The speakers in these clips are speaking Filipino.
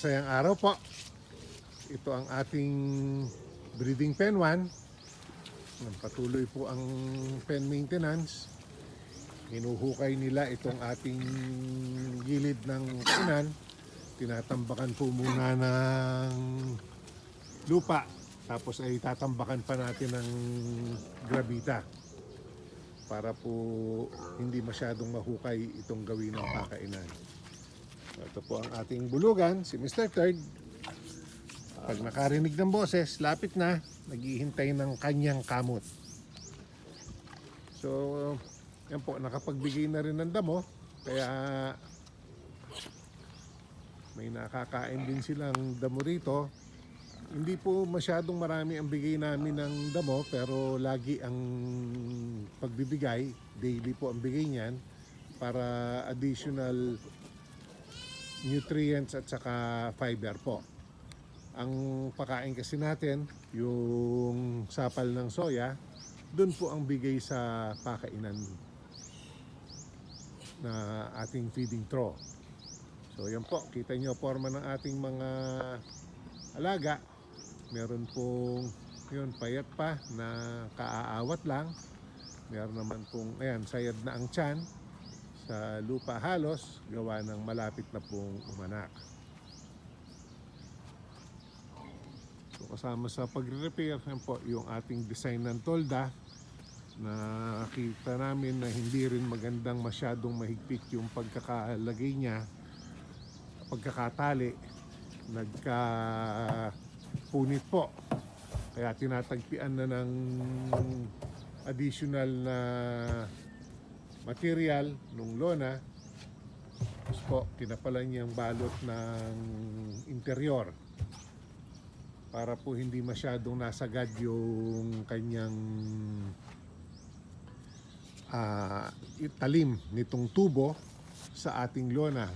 masayang araw po. Ito ang ating breeding pen 1. Patuloy po ang pen maintenance. Hinuhukay nila itong ating gilid ng inan. Tinatambakan po muna ng lupa. Tapos ay tatambakan pa natin ng gravita para po hindi masyadong mahukay itong gawin ng pakainan. So, ito po ang ating bulugan, si Mr. Third. Pag nakarinig ng boses, lapit na, naghihintay ng kanyang kamot. So, yan po, nakapagbigay na rin ng damo, kaya may nakakain din silang damo rito. Hindi po masyadong marami ang bigay namin ng damo, pero lagi ang pagbibigay, daily po ang bigay niyan, para additional nutrients at saka fiber po. Ang pakain kasi natin, yung sapal ng soya, doon po ang bigay sa pakainan na ating feeding trough. So yan po, kita nyo forma ng ating mga alaga. Meron pong yun, payat pa na kaaawat lang. Meron naman pong, ayan, sayad na ang tiyan sa lupa halos gawa ng malapit na pong umanak. So kasama sa pagre-repair po yung ating design ng tolda na kita namin na hindi rin magandang masyadong mahigpit yung pagkakalagay niya pagkakatali nagka punit po kaya tinatagpian na ng additional na material nung lona tapos po tinapalan niyang balot ng interior para po hindi masyadong nasagad yung kanyang ah, talim nitong tubo sa ating lona.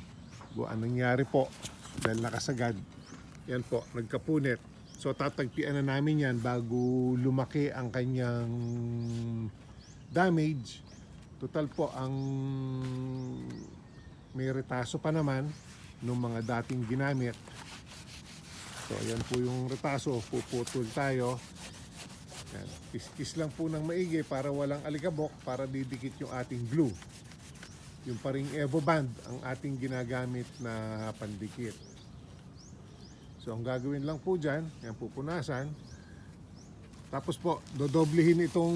Bu- Anong nangyari po dahil nakasagad. Yan po, nagkapunit. So tatagpian na namin yan bago lumaki ang kanyang damage. Total po ang may retaso pa naman ng mga dating ginamit. So yan po yung retaso, puputol tayo. Yan. Kiss-kiss lang po ng maigi para walang alikabok para didikit yung ating glue. Yung paring Evo Band ang ating ginagamit na pandikit. So ang gagawin lang po dyan, yan pupunasan. Tapos po, dodoblihin itong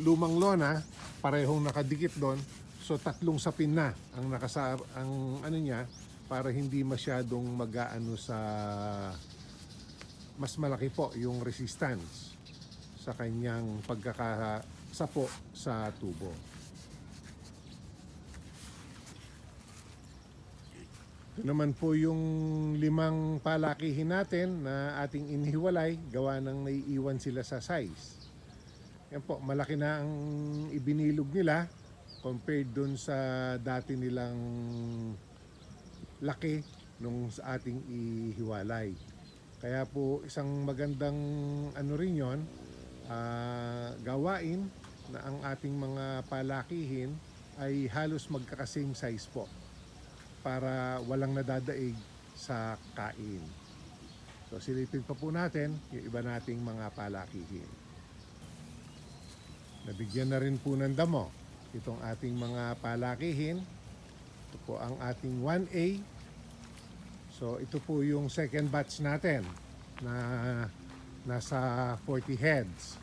lumang lona, parehong nakadikit doon. So tatlong sapin na ang nakasa ang ano niya para hindi masyadong mag-aano sa mas malaki po yung resistance sa kanyang pagkakasapo sa tubo. Naman po yung limang palakihin natin na ating inihiwalay gawa ng naiiwan sila sa size. Yan po, malaki na ang ibinilog nila compared dun sa dati nilang laki nung sa ating ihiwalay. Kaya po isang magandang ano rin yon ah, gawain na ang ating mga palakihin ay halos magkakasing size po para walang nadadaig sa kain. So silipin pa po natin yung iba nating mga palakihin. Nabigyan na rin po ng damo itong ating mga palakihin. Ito po ang ating 1A. So ito po yung second batch natin na nasa 40 heads.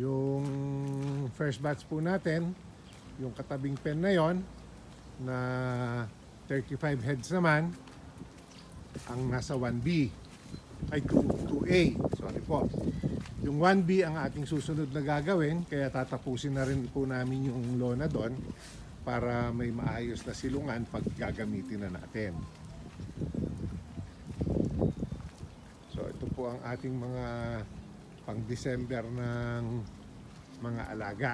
Yung first batch po natin, yung katabing pen na yon na 35 heads naman ang nasa 1B ay 2, 2A sorry po. Yung 1B ang ating susunod na gagawin kaya tatapusin na rin po namin yung lona doon para may maayos na silungan pag gagamitin na natin. So ito po ang ating mga pang December ng mga alaga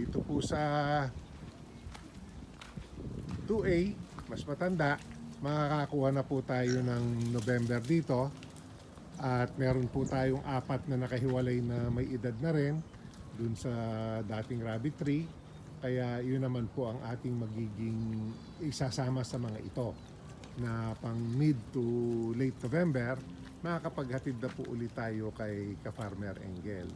dito po sa 2A, mas matanda, makakakuha na po tayo ng November dito. At meron po tayong apat na nakahiwalay na may edad na rin dun sa dating rabbit tree. Kaya yun naman po ang ating magiging isasama sa mga ito na pang mid to late November, makakapaghatid na po ulit tayo kay ka-Farmer Engel.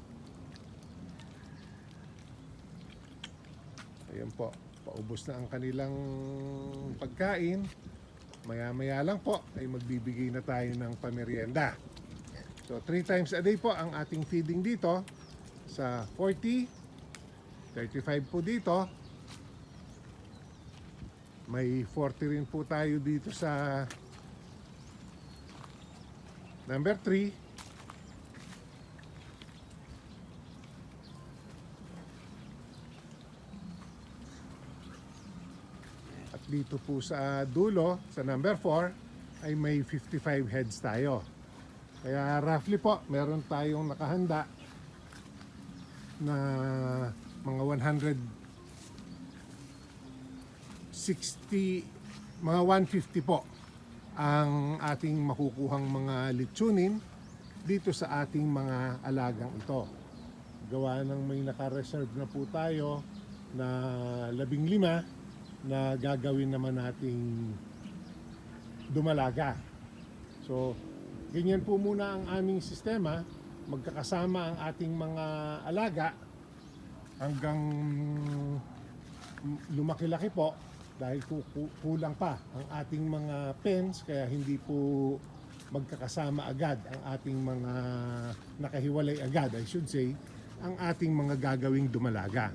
Ayun po, paubos na ang kanilang pagkain. Maya-maya lang po ay magbibigay na tayo ng pamerienda. So, three times a day po ang ating feeding dito sa 40, 35 po dito. May 40 rin po tayo dito sa number 3. Dito po sa dulo, sa number 4, ay may 55 heads tayo. Kaya roughly po, meron tayong nakahanda na mga 160, mga 150 po ang ating makukuhang mga litsunin dito sa ating mga alagang ito. Gawa ng may naka-reserve na po tayo na labing lima na gagawin naman nating dumalaga. So, ganyan po muna ang aming sistema. Magkakasama ang ating mga alaga hanggang lumaki-laki po dahil ku- ku- kulang pa ang ating mga pens kaya hindi po magkakasama agad ang ating mga nakahiwalay agad I should say ang ating mga gagawing dumalaga.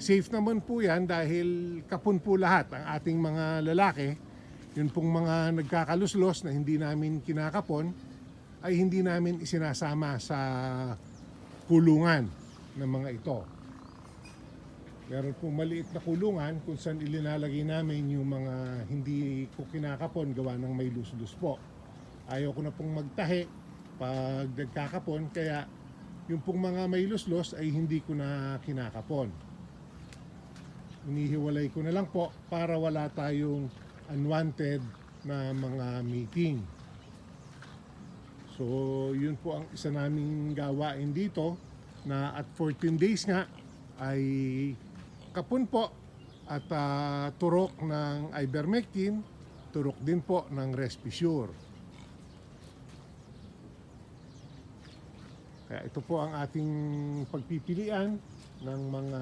Safe naman po yan dahil kapun po lahat ang ating mga lalaki. Yun pong mga nagkakaluslos na hindi namin kinakapon ay hindi namin isinasama sa kulungan ng mga ito. Meron pong maliit na kulungan kung saan ilinalagay namin yung mga hindi ko kinakapon gawa ng may luslus po. Ayaw ko na pong magtahi pag nagkakapon kaya yung pong mga may luslos ay hindi ko na kinakapon. Inihiwalay ko na lang po para wala tayong unwanted na mga meeting. So, yun po ang isa naming gawain dito na at 14 days nga ay kapun po at ah, turok ng ivermectin, turok din po ng Respisure. Kaya ito po ang ating pagpipilian ng mga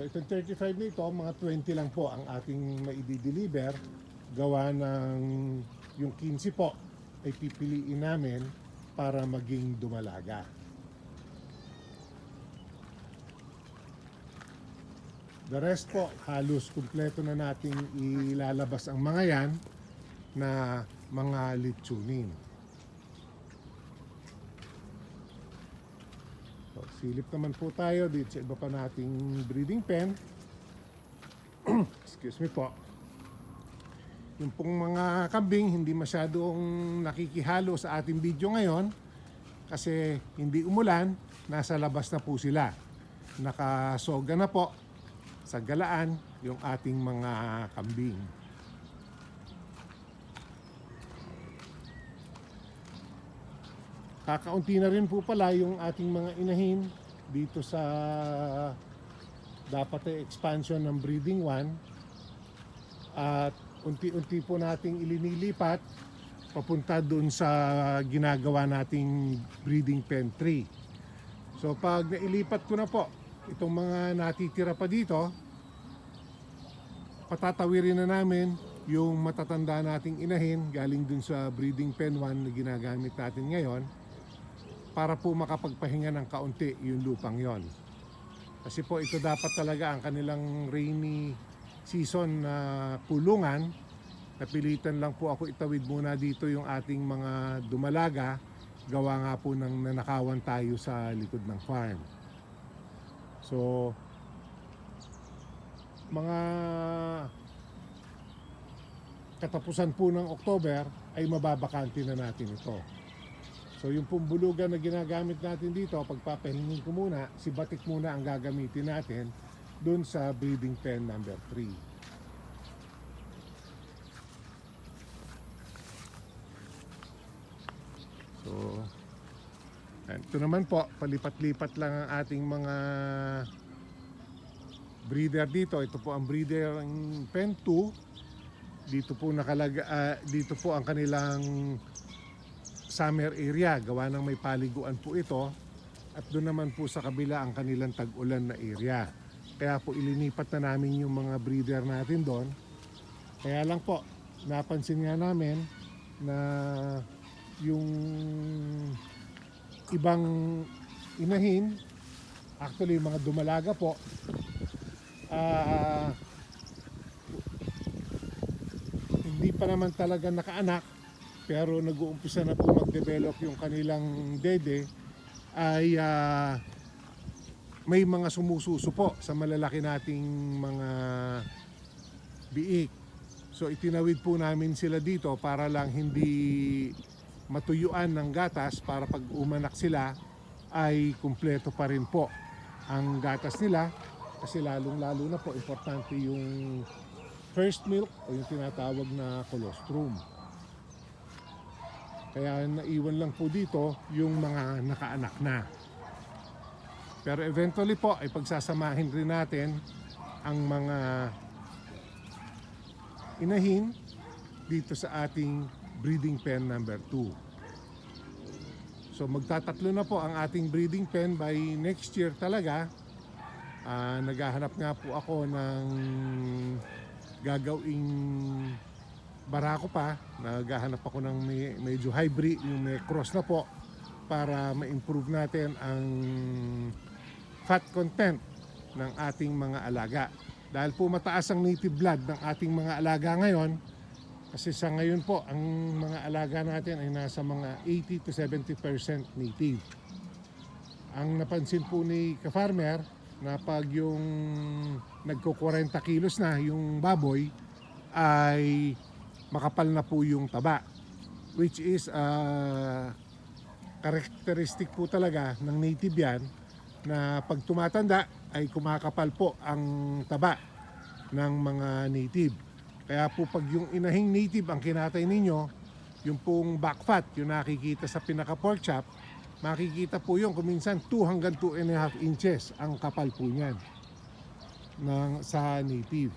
So itong 35 na ito, mga 20 lang po ang ating maidi-deliver gawa ng yung 15 po ay pipiliin namin para maging dumalaga. The rest po, halos kumpleto na nating ilalabas ang mga yan na mga litsunin. So, silip naman po tayo dito sa iba pa nating breeding pen. Excuse me po. Yung pong mga kambing hindi masyadong nakikihalo sa ating video ngayon kasi hindi umulan, nasa labas na po sila. Nakasoga na po sa galaan yung ating mga kambing. Kakaunti na rin po pala yung ating mga inahin dito sa dapat ay expansion ng breeding 1 at unti-unti po nating ilinilipat papunta doon sa ginagawa nating breeding pen 3. So pag nailipat ko na po itong mga natitira pa dito, patatawirin na namin yung matatanda nating inahin galing dun sa breeding pen 1 na ginagamit natin ngayon para po makapagpahinga ng kaunti yung lupang yon. Kasi po ito dapat talaga ang kanilang rainy season na kulungan. Napilitan lang po ako itawid muna dito yung ating mga dumalaga. Gawa nga po ng nanakawan tayo sa likod ng farm. So, mga katapusan po ng October ay mababakante na natin ito. So yung pumbulugan na ginagamit natin dito, pagpapahingin ko muna, si Batik muna ang gagamitin natin doon sa breeding pen number 3. So, ito naman po, palipat-lipat lang ang ating mga breeder dito. Ito po ang breeder ng pen 2. Dito po nakalaga ah, dito po ang kanilang summer area. Gawa ng may paliguan po ito. At doon naman po sa kabila ang kanilang tag-ulan na area. Kaya po ilinipat na namin yung mga breeder natin doon. Kaya lang po, napansin nga namin na yung ibang inahin, actually yung mga dumalaga po, ah hindi pa naman talaga nakaanak, pero nag-uumpisa na po mag-develop yung kanilang dede, ay ah, may mga sumususo po sa malalaki nating mga biik. So itinawid po namin sila dito para lang hindi matuyuan ng gatas para pag umanak sila ay kumpleto pa rin po ang gatas nila kasi lalong lalo na po importante yung first milk o yung tinatawag na colostrum. Kaya naiwan lang po dito yung mga nakaanak na. Pero eventually po ay pagsasamahin rin natin ang mga inahin dito sa ating breeding pen number 2. So magtatatlo na po ang ating breeding pen by next year talaga. Ah, naghahanap nga po ako ng gagawing barako pa. Naghahanap ako ng may, medyo hybrid, yung may cross na po para ma-improve natin ang fat content ng ating mga alaga. Dahil po mataas ang native blood ng ating mga alaga ngayon, kasi sa ngayon po, ang mga alaga natin ay nasa mga 80 to 70% native. Ang napansin po ni ka-farmer na pag yung nagko 40 kilos na yung baboy ay makapal na po yung taba which is uh, characteristic po talaga ng native yan na pag tumatanda ay kumakapal po ang taba ng mga native. Kaya po pag yung inahing native ang kinatay ninyo, yung pong back fat, yung nakikita sa pinaka pork chop, makikita po yung kuminsan 2 hanggang 2 and a half inches ang kapal po niyan ng, sa native.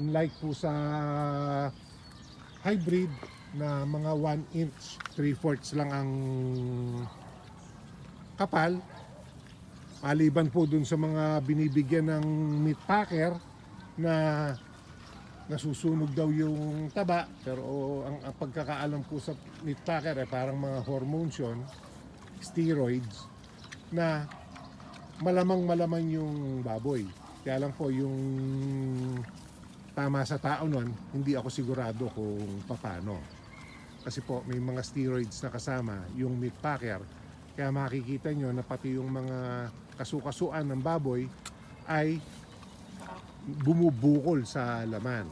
Unlike po sa hybrid na mga 1 inch, 3 fourths lang ang kapal, Maliban po dun sa mga binibigyan ng meat packer na nasusunog daw yung taba. Pero ang, ang pagkakaalam ko sa meat packer ay parang mga hormones yun steroids na malamang malaman yung baboy. Kaya lang po yung tama sa tao nun hindi ako sigurado kung paano kasi po may mga steroids na kasama yung meat packer kaya makikita nyo na pati yung mga kasukasuan ng baboy ay bumubukol sa laman.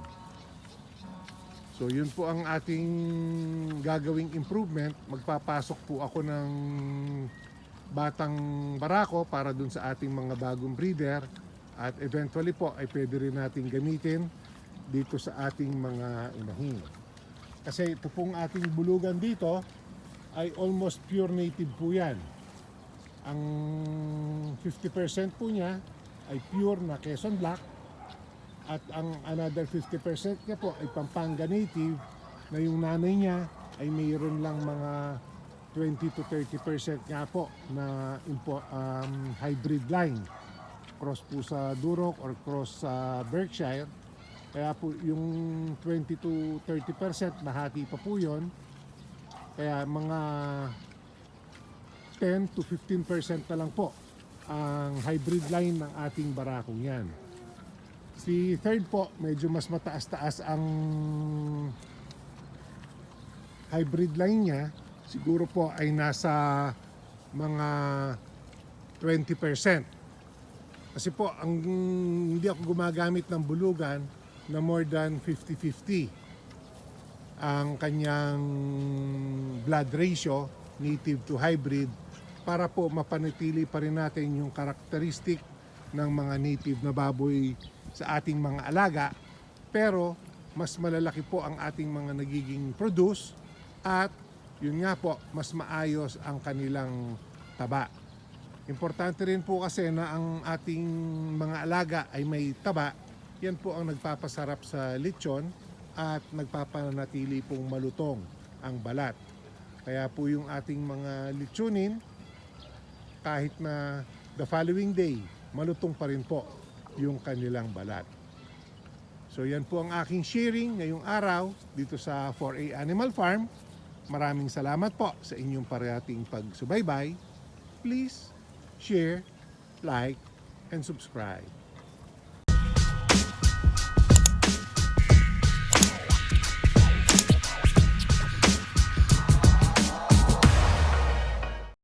So yun po ang ating gagawing improvement. Magpapasok po ako ng batang barako para dun sa ating mga bagong breeder at eventually po ay pwede rin natin gamitin dito sa ating mga inahin. Kasi ito pong ating bulugan dito ay almost pure native po yan. Ang 50% po niya ay pure na Quezon Black at ang another 50% niya po ay Pampanga native na yung nanay niya ay mayroon lang mga 20 to 30% nga po na impo, um, hybrid line cross po sa Duroc or cross sa Berkshire kaya po yung 20 to 30% nahati pa po yon kaya mga 10 to 15% na lang po ang hybrid line ng ating barakong yan. Si third po, medyo mas mataas-taas ang hybrid line niya. Siguro po ay nasa mga 20%. Kasi po, ang, hindi ako gumagamit ng bulugan na more than 50-50 ang kanyang blood ratio native to hybrid para po mapanatili pa rin natin yung karakteristik ng mga native na baboy sa ating mga alaga pero mas malalaki po ang ating mga nagiging produce at yun nga po mas maayos ang kanilang taba Importante rin po kasi na ang ating mga alaga ay may taba. Yan po ang nagpapasarap sa lechon at nagpapanatili pong malutong ang balat. Kaya po yung ating mga lechonin, kahit na the following day, malutong pa rin po yung kanilang balat. So yan po ang aking sharing ngayong araw dito sa 4A Animal Farm. Maraming salamat po sa inyong parating pagsubaybay. Please share, like, and subscribe.